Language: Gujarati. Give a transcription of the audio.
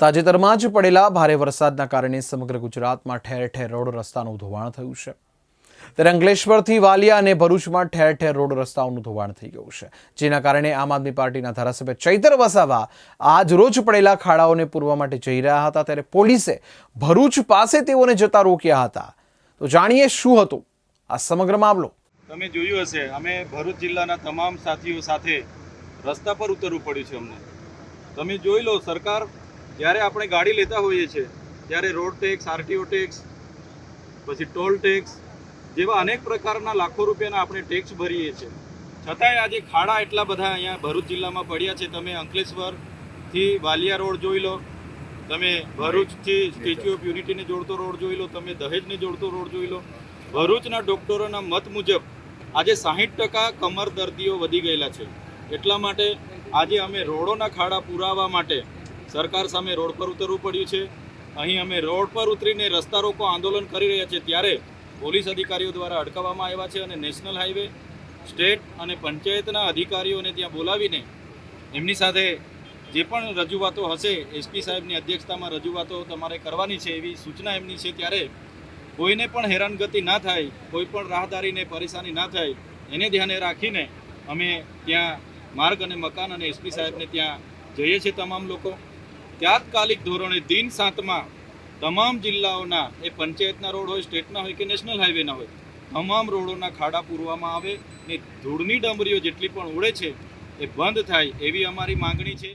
તાજેતરમાં જ પડેલા ભારે વરસાદના કારણે સમગ્ર ગુજરાતમાં ઠેર ઠેર રોડ રસ્તાનું ધોવાણ થયું છે. ત્યારે અંકલેશ્વરથી વાલિયા અને ભરૂચમાં ઠેર ઠેર રોડ રસ્તાઓનું ધોવાણ થઈ ગયું છે. જેના કારણે આમ આદમી પાર્ટીના ધારાસભ્ય ચૈતર વસાવા આજ રોજ પડેલા ખાડાઓને પૂરવા માટે જઈ રહ્યા હતા. ત્યારે પોલીસે ભરૂચ પાસે તેઓને જતા રોક્યા હતા. તો જાણીએ શું હતું આ સમગ્ર મામલો. તમે જોયું હશે, અમે ભરૂચ જિલ્લાના તમામ સાથીઓ સાથે રસ્તા પર ઉતરવું પડ્યું છે અમને. તમે જોઈ લો, સરકાર જ્યારે આપણે ગાડી લેતા હોઈએ છીએ, ત્યારે રોડ ટેક્સ, આરટીઓ ટેક્સ, પછી ટોલ ટેક્સ જેવા અનેક પ્રકારના લાખો રૂપિયાના આપણે ટેક્સ ભરીએ છીએ. છતાંય આજે ખાડા એટલા બધા અહીંયા ભરૂચ જિલ્લામાં પડ્યા છે. તમે અંકલેશ્વરથી વાલિયા રોડ જોઈ લો, તમે ભરૂચથી સ્ટેચ્યુ ઓફ યુનિટીને જોડતો રોડ જોઈ લો, તમે દહેજને જોડતો રોડ જોઈ લો. ભરૂચના ડોક્ટરોના મત મુજબ આજે સાહીઠ ટકા કમર દર્દીઓ વધી ગયેલા છે. એટલા માટે આજે અમે રોડોના ખાડા પુરાવા માટે સરકાર સામે રોડ પર ઉતરવું પડ્યું છે. અહીં અમે રોડ પર ઉતરીને રસ્તા રોકો આંદોલન કરી રહ્યા છીએ ત્યારે પોલીસ અધિકારીઓ દ્વારા અટકાવવામાં આવ્યા છે અને નેશનલ હાઈવે, સ્ટેટ અને પંચાયતના અધિકારીઓને ત્યાં બોલાવીને એમની સાથે જે પણ રજૂઆતો હશે એસપી સાહેબની અધ્યક્ષતામાં રજૂઆતો તમારે કરવાની છે એવી સૂચના એમની છે ત્યારે કોઈને પણ હેરાનગતિ ના થાય, કોઈ પણ રાહદારીને પરેશાની ના થાય, એને ધ્યાને રાખીને અમે ત્યાં માર્ગ અને મકાન અને એસપી સાહેબને ત્યાં જઈએ છીએ તમામ લોકો. તાત્કાલિક ધોરણે દિન સાતમાં તમામ જિલ્લાઓના, એ પંચાયતના રોડ હોય, સ્ટેટના હોય કે નેશનલ હાઈવેના હોય, તમામ રોડોના ખાડા પૂરવામાં આવે ને ધૂળની ડમરીઓ જેટલી પણ ઉડે છે, એ બંધ થાય એવી અમારી માંગણી છે.